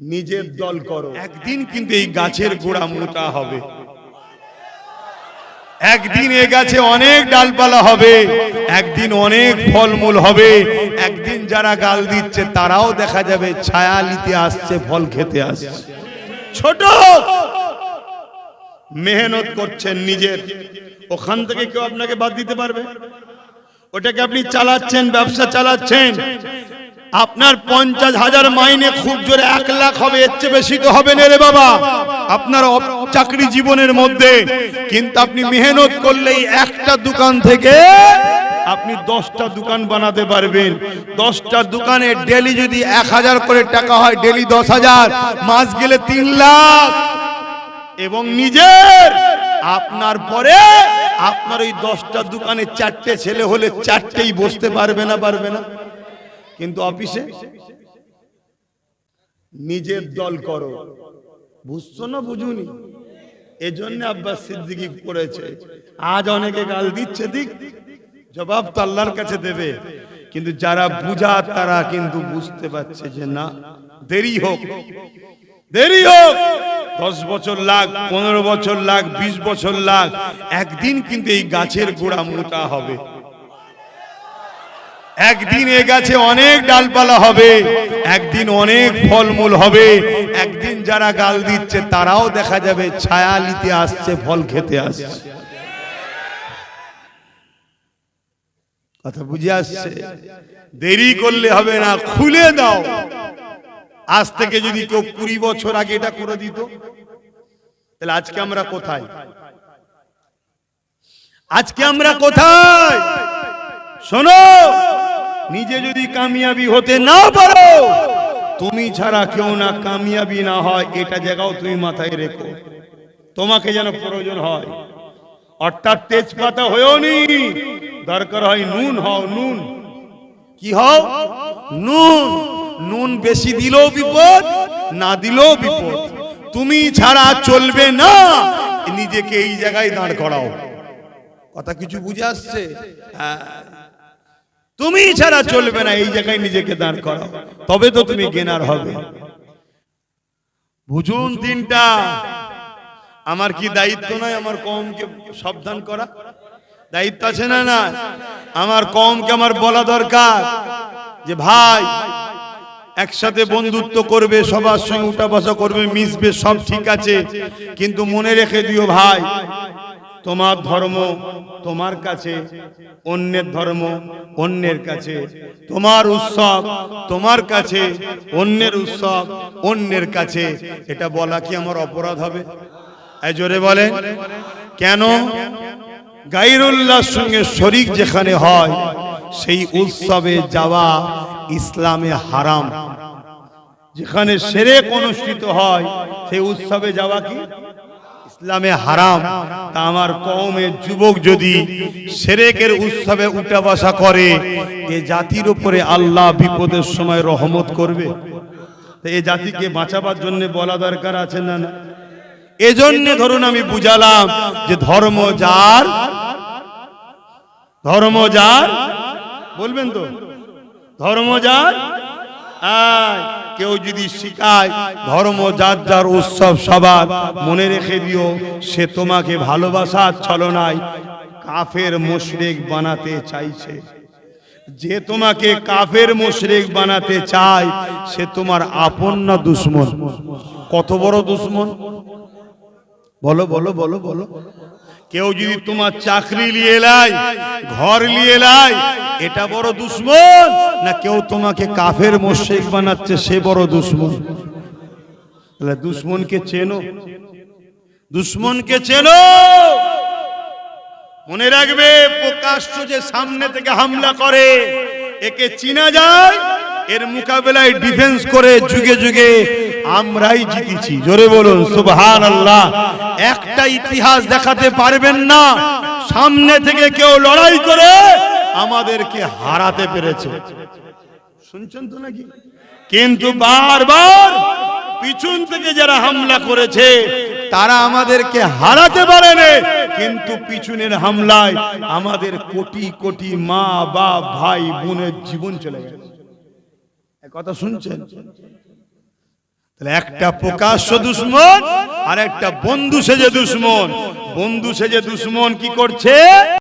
নিজের দল করো। একদিন কিন্তু এই গাছের গোড়া মোটা হবে। একদিন এ গাছে অনেক ডালপালা হবে। একদিন অনেক ফলমূল হবে। একদিন যারা গাল দিচ্ছে তারাও দেখা যাবে ছায়া নিতে আসছে ফল খেতে আসছে। ছোট মেহনত করছেন নিজের। ওখান থেকে কেউ আপনাকে বাদ দিতে পারবে? ওটাকে আপনি চালাচ্ছেন ব্যবসা চালাচ্ছেন। আপনার পঞ্চাশ হাজার মাইনে খুব জোরে এক লাখ হবে, এর চেয়ে বেশি তো হবে না রে বাবা। আপনার চাকরি জীবনের মধ্যে, কিন্তু আপনি মেহনত করলেই একটা দোকান থেকে আপনি দশটা দোকান বানাতে পারবেন। দশটা দোকানে ডেলি যদি এক হাজার করে টাকা হয়, ডেলি দশ হাজার, মাস গেলে তিন লাখ। এবং নিজের, আপনার পরে আপনার ওই দশটা দোকানে চারটে ছেলে হলে চারটেই বসতে পারবে না পারবে না। কিন্তু অফিসে? নিজের দল করো। বুঝছ না বুঝুনি? এজন্য আব্বাস সিদ্দিকি করেছে। আজ অনেকে গাল দিচ্ছে, দিক। জবাব তো আল্লাহর কাছে দেবে। কিন্তু যারা বুঝা, তারা কিন্তু বুঝতে পারছে যে না, দেরি হোক। দেরি হোক। দশ বছর লাগ, পনেরো বছর লাগ, বিশ বছর লাগ, একদিন কিন্তু এই গাছের গোড়া মোটা হবে। একদিন এ গাছে অনেক ডালপালা হবে, একদিন অনেক ফলমূল হবে। একদিন যারা গাল দিচ্ছে তারাও দেখা যাবে ছায়া নিতে আসছে, ফল খেতে আসছে। কথা বুঝে আসছে? দেরি করলে হবে না, খুলে দাও। আজ থেকে যদি কেউ কুড়ি বছর আগে এটা করে দিত, তাহলে আজকে আমরা কোথায়? আজকে আমরা কোথায়? শোনো! নিজে যদি কামিয়াবি হতে না পারো, তুমি ছাড়া কেউ না কামিয়াবি না হয়, এটা জায়গাও তুমি মাথায় রেখো। তোমাকে যেন প্রয়োজন হয়। অর্থাৎ তেজপাতা হয়েও নি, দরকার হয় নুন, হও নুন। কি হও? নুন। নুন বেশি দিলেও বিপদ, না দিলেও বিপদ। তুমি ছাড়া চলবে না, নিজেকে এই জায়গায় দাঁড় করাও। কথা কিছু বুঝে আসছে? হ্যাঁ। তুমি ছাড়া চলবে না, এই জায়গায় নিজেকে দাঁড় করাও। তবে তো তুমি গেনার হবে। বুঝুন দিনটা আমার কি দায়িত্ব নয় আমার কমকে সাবধান করা? দায়িত্ব আছে না না? আমার কমকে আমার বলা দরকার যে, ভাই, একসাথে বন্ধুত্ব করবে, সবার সঙ্গে উঠা বসা করবে, মিশবে, সব ঠিক আছে। কিন্তু মনে রেখে দিও ভাই তোমার ধর্ম তোমার কাছে, অন্যের ধর্ম অন্যের কাছে, তোমার উৎসব তোমার কাছে, অন্যের উৎসব অন্যের কাছে। এটা বলা কি আমার অপরাধ হবে? জোরে বলে। কেন? গাইরুল্লাহর সঙ্গে শরিক যেখানে হয়, সেই উৎসবে যাওয়া ইসলামে হারাম। যেখানে সেরেক অনুষ্ঠিত হয়, সেই উৎসবে যাওয়া কি? ইসলামে হারাম তা আমার কওমের যুবক যদি সেরেকের উৎসবে উঠা বসা করে এ জাতির উপরে আল্লাহ বিপদের সময় রহমত করবে। এ জাতিকে বাঁচাবার জন্য বলা দরকার আছে না না? এজন্য ধরুন আমি বুঝালাম যে ধর্ম যার ধর্ম যার বলবেন তো? ধর্ম যার? আয়, কেউ যদি শিখায় ধর্ম যার যার উৎসব, সবার, মনে রেখে দিও, সে তোমাকে ভালোবাসার ছলনায় কাফের মুশরিক বানাতে চাইছে। যে তোমাকে কাফের মুশরিক বানাতে চায়, সে তোমার আপন না দুশ্মন? কত বড় দুশ্মন? বলো বলো বলো বলো। কেউ যদি তোমার চাকরি নিয়ে লাই ঘর নিয়ে লাই এটা বড় দুশ্মন? না কেউ তোমাকে কাফের মোশেক বানাচ্ছে সে বড় দুশ্মন। তাহলে দুশ্মনকে চেনো। দুশ্মনকে চেনো। মনে রাখবে প্রকাশ্য যে সামনে থেকে হামলা করে একে চিনা যায় এর মোকাবেলায় ডিফেন্স করে যুগে যুগে আমরাই জিতেছি। জোরে বলুন সুবহান আল্লাহ একটা ইতিহাস দেখাতে পারবেন না। সামনে থেকে কেউ লড়াই করে আমাদেরকে হারাতে পেরেছে। শুনছেন তো নাকি? কিন্তু বারবার পিছন থেকে যারা হামলা করেছে, তারা আমাদেরকে হারাতে পারেনি। কিন্তু পিছনের হামলায় আমাদের কোটি কোটি মা, বাপ, ভাই, বোনের জীবন চলে গেছে। কথা শুনছেন? তাহলে একটা প্রকাশ্য দুশ্মন আর একটা বন্ধু সেজে দুশ্মন। বন্ধু সেজে দুশ্মন কি করছে?